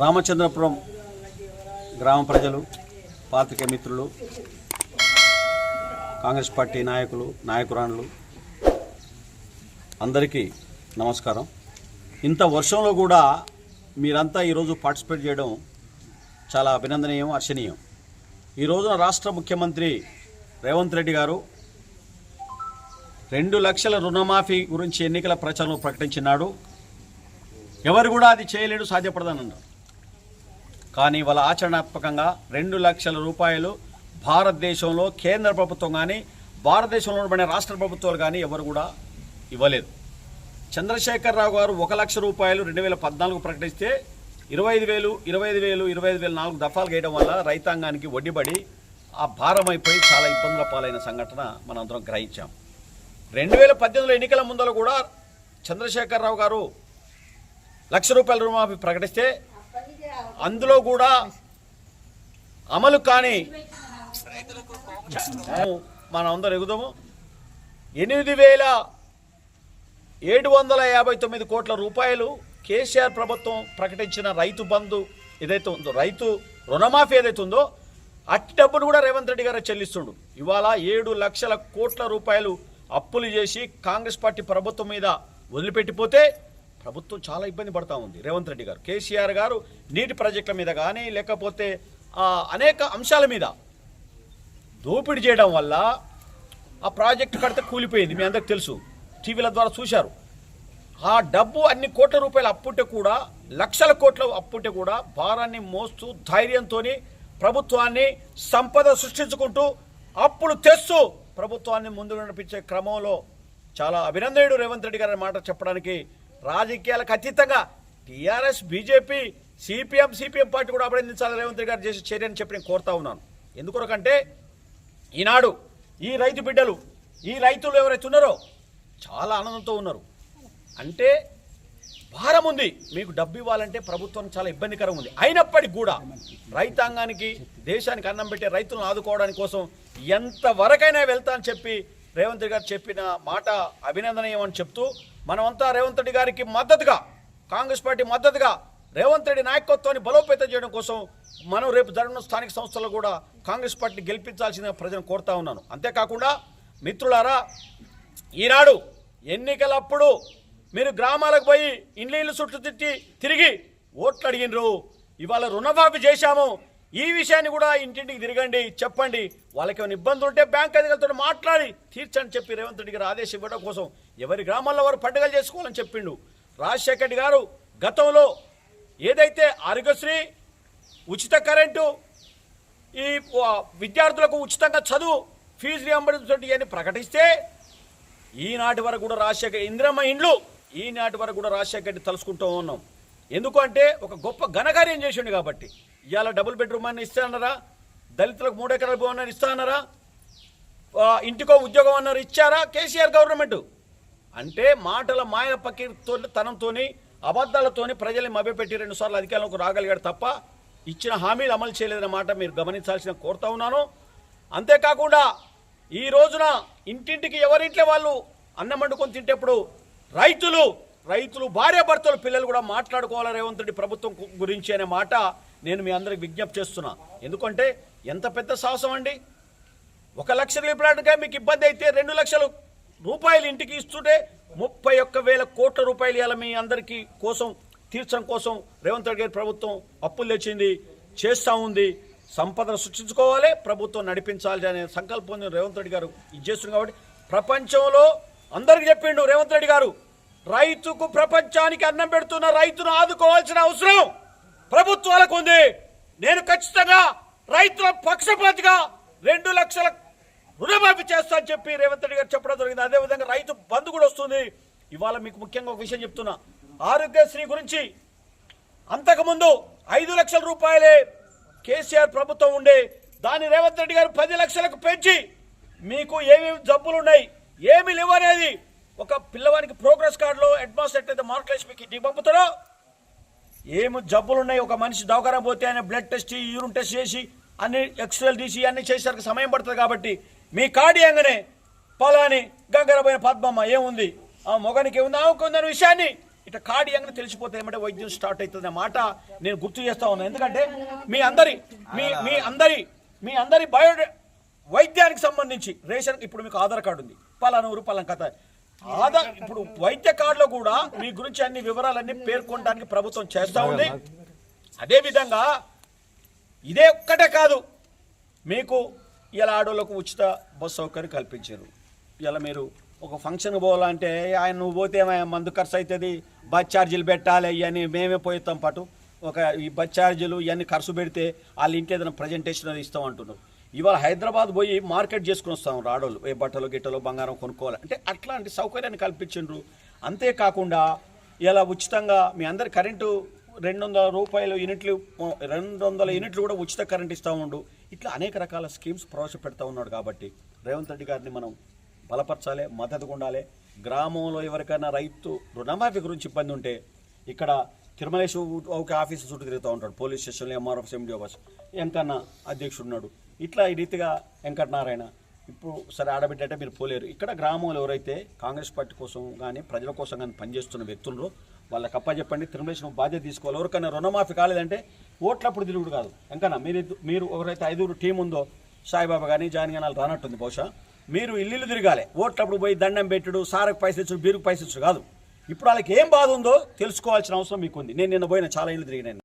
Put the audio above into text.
రామచంద్రపురం గ్రామ ప్రజలు పాత్రికే మిత్రులు కాంగ్రెస్ పార్టీ నాయకులు నాయకురాణులు అందరికీ నమస్కారం. ఇంత వర్షంలో కూడా మీరంతా ఈరోజు పార్టిసిపేట్ చేయడం చాలా అభినందనీయం హర్షణీయం ఈ రోజున రాష్ట్ర ముఖ్యమంత్రి రేవంత్ రెడ్డి గారు రెండు లక్షల రుణమాఫీ గురించి ఎన్నికల ప్రచారం ప్రకటించినాడు. ఎవరు కూడా అది చేయలేడు సాధ్యపడదనన్నారు. కానీ వాళ్ళ ఆచరణాత్మకంగా రెండు లక్షల రూపాయలు భారతదేశంలో కేంద్ర ప్రభుత్వం కానీ భారతదేశంలో పడిన రాష్ట్ర ప్రభుత్వాలు కానీ ఎవరు కూడా ఇవ్వలేదు. చంద్రశేఖరరావు గారు ఒక లక్ష రూపాయలు రెండు వేల పద్నాలుగు ప్రకటిస్తే ఇరవై ఐదు వేలు ఇరవై ఐదు వేలు ఇరవై ఐదు వేలు నాలుగు దఫాలు వేయడం వల్ల రైతాంగానికి వడ్డీపడి ఆ భారం అయిపోయి చాలా ఇబ్బందుల పాలైన సంఘటన మనందరం గ్రహించాం. రెండు వేల పద్దెనిమిదిలో ఎన్నికల ముందర కూడా చంద్రశేఖరరావు గారు లక్ష రూపాయల రుణమాఫీ ప్రకటిస్తే అందులో కూడా అమలు కాని మనం అందరం ఎగుదాము. ఎనిమిది వేల ఏడు వందల యాభై తొమ్మిది కోట్ల రూపాయలు కేసీఆర్ ప్రభుత్వం ప్రకటించిన రైతు బంధు ఏదైతే ఉందో రైతు రుణమాఫీ ఏదైతే ఉందో అట్టి డబ్బును కూడా రేవంత్ రెడ్డి గారు చెల్లిస్తుండు. ఇవాళ ఏడు లక్షల కోట్ల రూపాయలు అప్పులు చేసి కాంగ్రెస్ పార్టీ ప్రభుత్వం మీద వదిలిపెట్టిపోతే ప్రభుత్వం చాలా ఇబ్బంది పడతా ఉంది. రేవంత్ రెడ్డి గారు కేసీఆర్ గారు నీటి ప్రాజెక్టుల మీద కానీ లేకపోతే ఆ, అనేక అంశాల మీద దోపిడీ చేయడం వల్ల ఆ ప్రాజెక్టు కడితే కూలిపోయింది మీ అందరికి తెలుసు. టీవీల ద్వారా చూశారు. ఆ డబ్బు అన్ని కోట్ల రూపాయలు అప్పుంటే కూడా లక్షల కోట్ల అప్పుంటే కూడా భారాన్ని మోస్తూ ధైర్యంతో ప్రభుత్వాన్ని సంపద సృష్టించుకుంటూ అప్పులు తెస్తూ ప్రభుత్వాన్ని ముందుకు నడిపించే క్రమంలో చాలా అభినందనుడు రేవంత్ రెడ్డి గారి మాట చెప్పడానికి రాజకీయాలకు అతీతంగా TRS BJP CPM CPM party కూడా అభినందించాలి రేవంత్ రెడ్డి గారు చేసే చర్యని చెప్పి నేను కోరుతా ఉన్నాను. ఎందుకొరకంటే ఈనాడు ఈ రైతు బిడ్డలు ఈ రైతులు ఎవరైతే ఉన్నారో చాలా ఆనందంతో ఉన్నారు. అంటే భారం ఉంది. మీకు డబ్బు ఇవ్వాలంటే ప్రభుత్వం చాలా ఇబ్బందికరం ఉంది. అయినప్పటికీ కూడా రైతాంగానికి దేశానికి అన్నం పెట్టే రైతులను ఆదుకోవడానికి కోసం ఎంత వరకైనా వెళ్తా అని చెప్పి రేవంత్ రెడ్డి గారు చెప్పిన మాట అభినందనీయం అని చెప్తూ మనమంతా రేవంత్ రెడ్డి గారికి మద్దతుగా కాంగ్రెస్ పార్టీ మద్దతుగా రేవంత్ రెడ్డి నాయకత్వాన్ని బలోపేతం చేయడం కోసం మనం రేపు జరగనున్న స్థానిక సంస్థల్లో కూడా కాంగ్రెస్ పార్టీని గెలిపించాల్సిన ప్రజలను కోరుతా ఉన్నాను. అంతేకాకుండా మిత్రులారా ఈనాడు ఎన్నికలప్పుడు మీరు గ్రామాలకు పోయి ఇండ్ల ఇళ్ళు చుట్టూ తిట్టి తిరిగి ఓట్లు అడిగినరు. ఇవాళ రుణమాఫీ చేశాము. ఈ విషయాన్ని కూడా ఇంటింటికి తిరగండి చెప్పండి. వాళ్ళకి ఏమైనా ఇబ్బందులు ఉంటే బ్యాంక్ అధికారులతో మాట్లాడి తీర్చని చెప్పి రేవంత్ రెడ్డి గారు ఆదేశం ఇవ్వడం కోసం ఎవరి గ్రామాల్లో వారు పండుగలు చేసుకోవాలని చెప్పిండు. రాజశేఖర్ రెడ్డి గారు గతంలో ఏదైతే ఆరోగ్యశ్రీ ఉచిత కరెంటు ఈ విద్యార్థులకు ఉచితంగా చదువు ఫీజు రియంబర్స్మెంట్ అని ప్రకటిస్తే ఈనాటి వరకు కూడా రాజశేఖర్ ఇందిరమ్మ ఇండ్లు ఈనాటి వరకు కూడా రాజశేఖర్ రెడ్డి తలుసుకుంటూ ఉన్నాం. ఎందుకంటే ఒక గొప్ప ఘనకార్యం చేసిండు కాబట్టి. ఇవాళ డబుల్ బెడ్రూమ్ అని ఇస్తానరా దళితులకు మూడు ఎకరాల భూమి అని ఇస్తానరా ఇంటికో ఉద్యోగం అన్నారు ఇచ్చారా? KCR government. అంటే మాటల మాయ పక్కితో తనంతోని అబద్ధాలతోని ప్రజల్ని మభ్యపెట్టి రెండు సార్లు అధికారంలోకి రాగలిగాడు తప్ప ఇచ్చిన హామీలు అమలు చేయలేదన్న మాట మీరు గమనించాల్సిన కోరుతా ఉన్నాను. అంతేకాకుండా ఈ రోజున ఇంటింటికి ఎవరింట్లో వాళ్ళు అన్నం వండుకొని తింటేప్పుడు రైతులు రైతులు భార్య భర్తలు పిల్లలు కూడా మాట్లాడుకోవాలి రేవంత్ రెడ్డి ప్రభుత్వం గురించి అనే మాట నేను మీ అందరికి విజ్ఞప్తి చేస్తున్నా. ఎందుకంటే ఎంత పెద్ద సాహసం అండి? ఒక లక్ష ఇవ్వడానికే మీకు ఇబ్బంది అయితే రెండు లక్షలు రూపాయలు ఇంటికి ఇస్తుంటే ముప్పై ఒక్క వేల కోట్ల రూపాయలు ఇవాళ మీ అందరికీ కోసం తీర్చడం కోసం రేవంత్ రెడ్డి గారి ప్రభుత్వం అప్పులు తెచ్చింది చేస్తూ ఉంది. సంపదను సృష్టించుకోవాలి ప్రభుత్వం నడిపించాలి అనే సంకల్పం రేవంత్ రెడ్డి గారు ఇది చేస్తుంది కాబట్టి ప్రపంచంలో అందరికి చెప్పిండు రేవంత్ రెడ్డి గారు. రైతుకు ప్రపంచానికి అన్నం పెడుతున్న రైతును ఆదుకోవాల్సిన అవసరం ప్రభుత్వాలకు ఉంది. నేను ఖచ్చితంగా రైతుల పక్షపాతిగా రెండు లక్షల రుణమాఫీ చేస్తా అని చెప్పి రేవంత్ రెడ్డి గారు చెప్పడం జరిగింది. అదేవిధంగా రైతు బంధు కూడా వస్తుంది. ఇవాళ మీకు ముఖ్యంగా ఒక విషయం చెప్తున్నా. ఆరోగ్యశ్రీ గురించి అంతకుముందు ఐదు లక్షల రూపాయలే కేసీఆర్ ప్రభుత్వం ఉండే. దాన్ని రేవంత్ రెడ్డి గారు పది లక్షలకు పెంచి మీకు ఏమేమి జబ్బులు ఉన్నాయి ఏమి లేవనేది ఒక పిల్లవానికి ప్రోగ్రెస్ కార్డులో అడ్వాన్స్ ఎట్లయితే మార్కులు వేసి మీకు ఇంటికి పంపుతారో? ఏమి జబ్బులు ఉన్నాయి ఒక మనిషి దవకరం పోతే ఆయన బ్లడ్ టెస్ట్ యూరిన్ టెస్ట్ చేసి అన్ని ఎక్స్రేలు తీసి అన్ని చేసేసరికి సమయం పడుతుంది కాబట్టి మీ కార్డియంగానే పలాని గంగరపోయిన పద్మమ్మ ఏముంది? ఆ మొగనికి ఏముంది? ఆమెకు ఉందనే విషయాన్ని ఇట్లా కార్డియంగా తెలిసిపోతే ఏమంటే వైద్యం స్టార్ట్ అవుతుంది మాట నేను గుర్తు చేస్తా ఉన్నాను ఎందుకంటే మీ అందరి మీ మీ అందరి మీ అందరి బయో వైద్యానికి సంబంధించి రేషన్ ఇప్పుడు మీకు ఆధార్ కార్డు ఉంది. పలానూరు పలానా కథ. ఆధార్ ఇప్పుడు వైద్య కార్డులో కూడా మీ గురించి అన్ని వివరాలన్నీ పేర్కొనడానికి ప్రభుత్వం చేస్తా ఉంది. అదేవిధంగా ఇదే ఒక్కటే కాదు మీకు ఇలా ఆడోళ్ళకు ఉచిత బస్ సౌకర్యం కల్పించారు. ఇలా మీరు ఒక ఫంక్షన్కి పోవాలంటే ఆయన నువ్వు పోతే మందు ఖర్చు అవుతుంది బస్ ఛార్జీలు పెట్టాలి ఇవన్నీ మేమే పోయిస్తాం పాటు. ఒక ఈ బస్ ఛార్జీలు ఇవన్నీ ఖర్చు పెడితే వాళ్ళ ఇంటి ఏదైనా ప్రజెంటేషన్ అది ఇస్తాం అంటున్నారు. ఇవాళ హైదరాబాద్ పోయి మార్కెట్ చేసుకుని వస్తాం రాడోళ్ళు ఏ బట్టలు గిట్టలు బంగారం కొనుక్కోవాలి. అంటే అట్లాంటి సౌకర్యాన్ని కల్పించిండ్రు. అంతేకాకుండా ఇలా ఉచితంగా మీ అందరి కరెంటు రెండు వందల రూపాయలు యూనిట్లు రెండు వందల యూనిట్లు కూడా ఉచిత కరెంట్ ఇస్తూ ఉండు. ఇట్లా అనేక రకాల స్కీమ్స్ ప్రవేశపెడతా ఉన్నాడు కాబట్టి రేవంత్ రెడ్డి గారిని మనం బలపరచాలి మద్దతుగా ఉండాలి. గ్రామంలో ఎవరికైనా రైతు రుణమాఫీ గురించి ఇబ్బంది ఉంటే ఇక్కడ తిరుమలేశ్ ఒక ఆఫీసు చుట్టూ తిరుగుతూ ఉంటాడు. పోలీస్ స్టేషన్లో ఎంఆర్ఎఫ్ ఎండి ఆఫీస్ వెంకన్న అధ్యక్షుడు ఉన్నాడు. ఇట్లా ఈ రీతిగా వెంకటనారాయణ ఇప్పుడు సరే ఆడబిడ్డ మీరు పోలేరు. ఇక్కడ గ్రామంలో ఎవరైతే కాంగ్రెస్ పార్టీ కోసం కానీ ప్రజల కోసం కానీ పనిచేస్తున్న వ్యక్తులు వాళ్ళకి అప్ప చెప్పండి తిరుమలేశ్ బాధ్యత తీసుకోవాలి. ఎవరికైనా రుణమాఫీ కాలేదంటే ఓట్లప్పుడు తిరుగుడు కాదు. ఎంకన్నా మీరు మీరు ఎవరైతే ఐదుగురు టీం ఉందో సాయిబాబా కానీ జాని కానీ రానట్టుంది బహుశా. మీరు ఇల్లు తిరగాలి. ఓట్లప్పుడు పోయి దండం పెట్టుడు సారకు పైసలు ఇచ్చుడు బీరుకు పైసలు ఇచ్చుడు కాదు. ఇప్పుడు వాళ్ళకి ఏం బాధ ఉందో తెలుసుకోవాల్సిన అవసరం మీకు ఉంది నేను నిన్న పోయిన చాలా ఇల్లు తిరిగినాను